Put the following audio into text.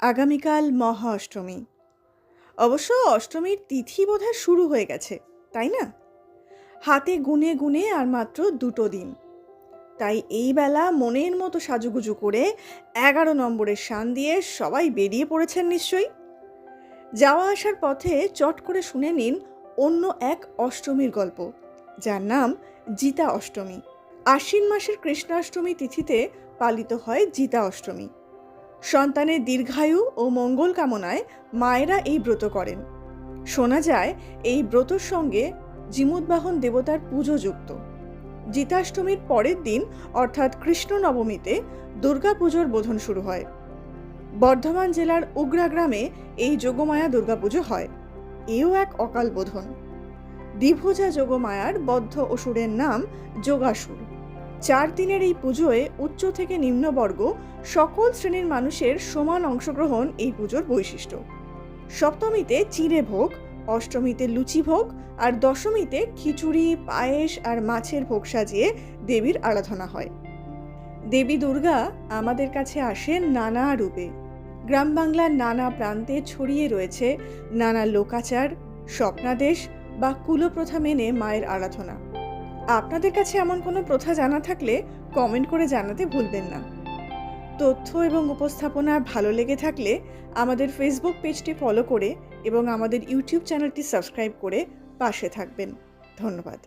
আগামীকাল মহা অষ্টমী অবশ্য অষ্টমীর তিথি বোধহয় শুরু হয়ে গেছে, তাই না? হাতে গুনে গুনে আর মাত্র দুটো দিন। তাই এই বেলা মনের মতো সাজুগুজু করে এগারো নম্বরের শান দিয়ে সবাই বেরিয়ে পড়েছেন নিশ্চয়ই। যাওয়া আসার পথে চট করে শুনে নিন অন্য এক অষ্টমীর গল্প, যার নাম জিতা অষ্টমী। আশ্বিন মাসের কৃষ্ণাষ্টমী তিথিতে পালিত হয় জিতা অষ্টমী। সন্তানের দীর্ঘায়ু ও মঙ্গল কামনায় মায়েরা এই ব্রত করেন। শোনা যায়, এই ব্রতর সঙ্গে জিমুদ্বাহন দেবতার পুজো যুক্ত। জিতাষ্টমীর পরের দিন, অর্থাৎ কৃষ্ণ নবমীতে দুর্গাপুজোর বোধন শুরু হয়। বর্ধমান জেলার উগ্রা গ্রামে এই যোগমায়া দুর্গাপুজো হয়। এও এক অকাল বোধন। দ্বিভুজা যোগমায়ার বদ্ধ অসুরের নাম যোগাসুর। চার দিনের এই পুজোয় উচ্চ থেকে নিম্নবর্গ সকল শ্রেণির মানুষের সমান অংশগ্রহণ এই পুজোর বৈশিষ্ট্য। সপ্তমীতে চিড়ে ভোগ, অষ্টমীতে লুচি ভোগ, আর দশমীতে খিচুড়ি, পায়েস আর মাছের ভোগ সাজিয়ে দেবীর আরাধনা হয়। দেবী দুর্গা আমাদের কাছে আসেন নানা রূপে। গ্রাম বাংলার নানা প্রান্তে ছড়িয়ে রয়েছে নানা লোকাচার, স্বপ্নাদেশ বা কুলপ্রথা মেনে মায়ের আরাধনা। আপনাদের কাছে এমন কোনো প্রথা জানা থাকলে কমেন্ট করে জানাতে ভুলবেন না। তথ্য এবং উপস্থাপনা ভালো লেগে থাকলে আমাদের ফেসবুক পেজটি ফলো করে এবং আমাদের ইউটিউব চ্যানেলটি সাবস্ক্রাইব করে পাশে থাকবেন। ধন্যবাদ।